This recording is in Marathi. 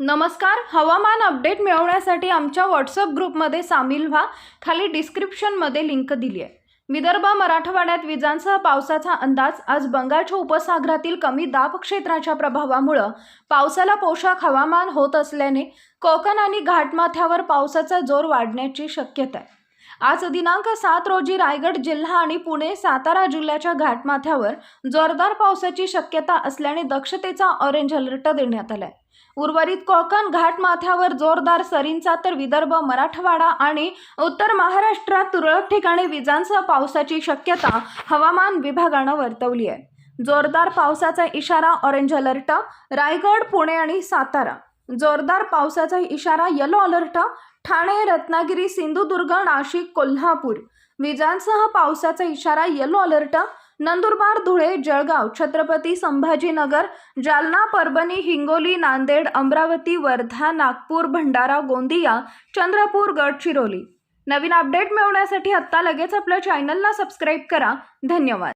नमस्कार हवामान अपडेट मिळवण्यासाठी आमच्या व्हॉट्सअप ग्रुपमध्ये सामील व्हा. खाली डिस्क्रिप्शनमध्ये लिंक दिली आहे. विदर्भ मराठवाड्यात विजांसह पावसाचा अंदाज. आज बंगालच्या उपसागरातील कमी दाब क्षेत्राच्या प्रभावामुळं पावसाला पोशाख हवामान होत असल्याने कोकण आणि घाटमाथ्यावर पावसाचा जोर वाढण्याची शक्यता आहे. आज दिनांक सात रोजी रायगड जिल्हा आणि पुणे सातारा जिल्ह्याच्या घाटमाथ्यावर जोरदार पावसाची शक्यता असल्याने दक्षतेचा ऑरेंज अलर्ट देण्यात आलाय. उर्वरित कोकण घाटमाथ्यावर जोरदार सरींचा तर विदर्भ मराठवाडा आणि उत्तर महाराष्ट्रात तुरळक ठिकाणी विजांसह पावसाची शक्यता हवामान विभागानं वर्तवली आहे. जोरदार पावसाचा इशारा ऑरेंज अलर्ट रायगड पुणे आणि सातारा. जोरदार पावसाचा इशारा येलो अलर्ट ठाणे रत्नागिरी सिंधुदुर्ग नाशिक कोल्हापूर. विजांसह पावसाचा इशारा येलो अलर्ट नंदुरबार धुळे जळगाव छत्रपती संभाजीनगर जालना परभणी हिंगोली नांदेड अमरावती वर्धा नागपूर भंडारा गोंदिया चंद्रपूर गडचिरोली. नवीन अपडेट मिळवण्यासाठी आत्ता लगेच आपल्या चॅनलला सबस्क्राईब करा. धन्यवाद.